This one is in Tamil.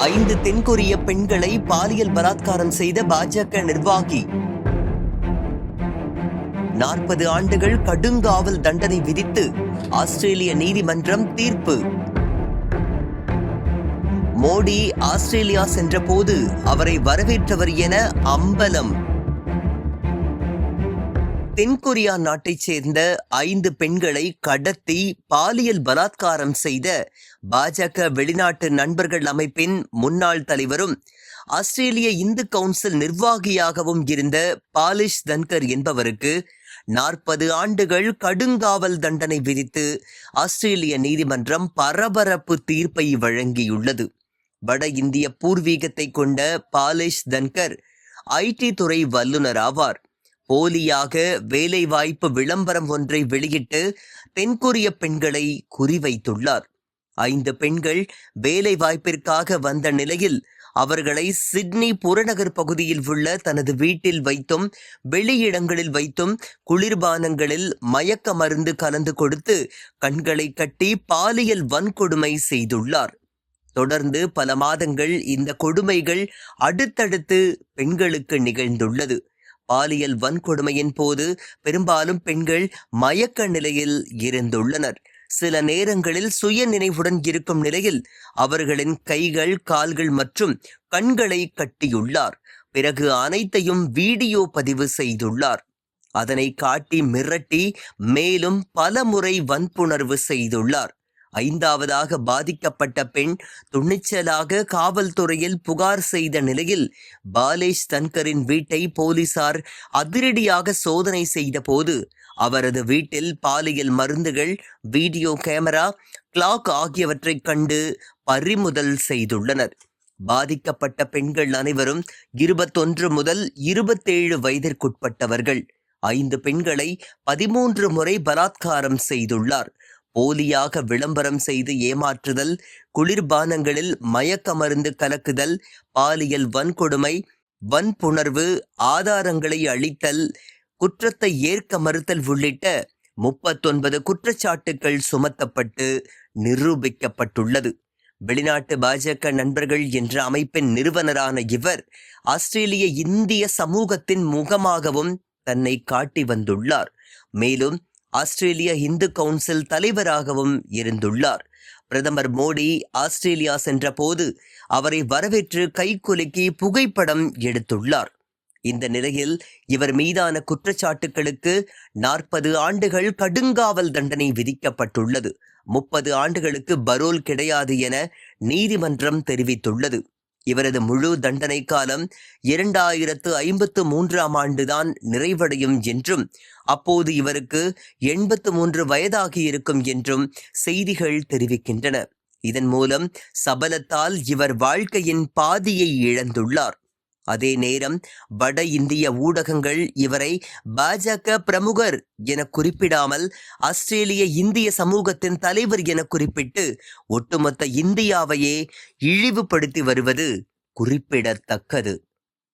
ஐந்து தென்கொரிய பெண்களை பாலியல் பலாத்காரம் செய்த பாஜக நிர்வாகி. நாற்பது ஆண்டுகள் கடுங்காவல் தண்டனை விதித்து ஆஸ்திரேலிய நீதிமன்றம் தீர்ப்பு. மோடி ஆஸ்திரேலியா சென்றபோது அவரை வரவேற்றவர் என அம்பலம். தென்கொரியா நாட்டைச் சேர்ந்த ஐந்து பெண்களை கடத்தி பாலியல் பலாத்காரம் செய்த பாஜக வெளிநாட்டு நண்பர்கள் அமைப்பின் முன்னாள் தலைவரும் ஆஸ்திரேலிய இந்து கவுன்சில் நிர்வாகியாகவும் இருந்த பாலிஷ் தன்கர் என்பவருக்கு நாற்பது ஆண்டுகள் கடுங்காவல் தண்டனை விதித்து ஆஸ்திரேலிய நீதிமன்றம் பரபரப்பு தீர்ப்பை வழங்கியுள்ளது. வட இந்திய பூர்வீகத்தை கொண்ட பாலிஷ் தன்கர் ஐடி துறை வல்லுநர் ஆவார். போலியாக வேலைவாய்ப்பு விளம்பரம் ஒன்றை வெளியிட்டு தென்கொரிய பெண்களை குறிவைத்துள்ளார். ஐந்து பெண்கள் வேலை வாய்ப்பிற்காக வந்த நிலையில் அவர்களை சிட்னி புறநகர் பகுதியில் உள்ள தனது வீட்டில் வைத்தும் வெளியிடங்களில் வைத்தும் குளிர்பானங்களில் மயக்க மருந்து கலந்து கொடுத்து கண்களை கட்டி பாலியல் வன்கொடுமை செய்துள்ளார். தொடர்ந்து பல மாதங்கள் இந்த கொடுமைகள் அடுத்தடுத்து பெண்களுக்கு நிகழ்ந்துள்ளது. பாலியல் வன்கொடுமையின் போது பெரும்பாலும் பெண்கள் மயக்க நிலையில் இருந்துள்ளனர். சில நேரங்களில் சுய நினைவுடன் இருக்கும் நிலையில் அவர்களின் கைகள் கால்கள் மற்றும் கண்களை கட்டியுள்ளார். பிறகு அனைத்தையும் வீடியோ பதிவு செய்துள்ளார். அதனை காட்டி மிரட்டி மேலும் பல முறை வன்புணர்வு செய்துள்ளார். ஐந்தாவதாக பாதிக்கப்பட்ட பெண் துணிச்சலாக காவல்துறையில் புகார் செய்த நிலையில் பாலேஷ் தன்கரின் வீட்டை போலீசார் அதிரடியாக சோதனை செய்தபோது அவரது வீட்டில் பாலியல் மருந்துகள் வீடியோ கேமரா கிளாக் ஆகியவற்றைக் கண்டு பறிமுதல் செய்துள்ளனர். பாதிக்கப்பட்ட பெண்கள் அனைவரும் இருபத்தொன்று முதல் இருபத்தேழு வயதிற்குட்பட்டவர்கள். ஐந்து பெண்களை பதிமூன்று முறை பலாத்காரம் செய்துள்ளார். போலியாக விளம்பரம் செய்து ஏமாற்றுதல் குளிர்பானங்களில் மயக்க மருந்து கலக்குதல் பாலியல் வன்கொடுமை வன்புணர்வு ஆதாரங்களை அளித்தல் குற்றத்தை ஏற்க மறுத்தல் உள்ளிட்ட முப்பத்தொன்பது குற்றச்சாட்டுகள் சுமத்தப்பட்டு நிரூபிக்கப்பட்டுள்ளது. வெளிநாட்டு பாஜக நண்பர்கள் என்ற அமைப்பின் நிறுவனரான இவர் ஆஸ்திரேலிய இந்திய சமூகத்தின் முகமாகவும் தன்னை காட்டி வந்துள்ளார். மேலும் ஆஸ்திரேலிய இந்து கவுன்சில் தலைவராகவும் இருந்துள்ளார். பிரதமர் மோடி ஆஸ்திரேலியா சென்றபோது அவரை வரவேற்று கைகுலுக்கி புகைப்படம் எடுத்துள்ளார். இந்த நிலையில் இவர் மீதான குற்றச்சாட்டுகளுக்கு நாற்பது ஆண்டுகள் கடுங்காவல் தண்டனை விதிக்கப்பட்டுள்ளது. முப்பது ஆண்டுகளுக்கு பரோல் கிடையாது என நீதிமன்றம் தெரிவித்துள்ளது. இவரது முழு தண்டனை காலம் இரண்டாயிரத்து ஐம்பத்து மூன்றாம் ஆண்டுதான் நிறைவடையும் என்றும் அப்போது இவருக்கு எண்பத்து மூன்று வயதாகி இருக்கும் என்றும் செய்திகள் தெரிவிக்கின்றன. இதன் மூலம் சபலத்தால் இவர் வாழ்க்கையின் பாதியை இழந்துள்ளார். அதே நேரம் வட இந்திய ஊடகங்கள் இவரை பாஜக பிரமுகர் என குறிப்பிடாமல் ஆஸ்திரேலிய இந்திய சமூகத்தின் தலைவர் என குறிப்பிட்டு ஒட்டுமொத்த இந்தியாவையே இழிவுபடுத்தி வருவது குறிப்பிடத்தக்கது.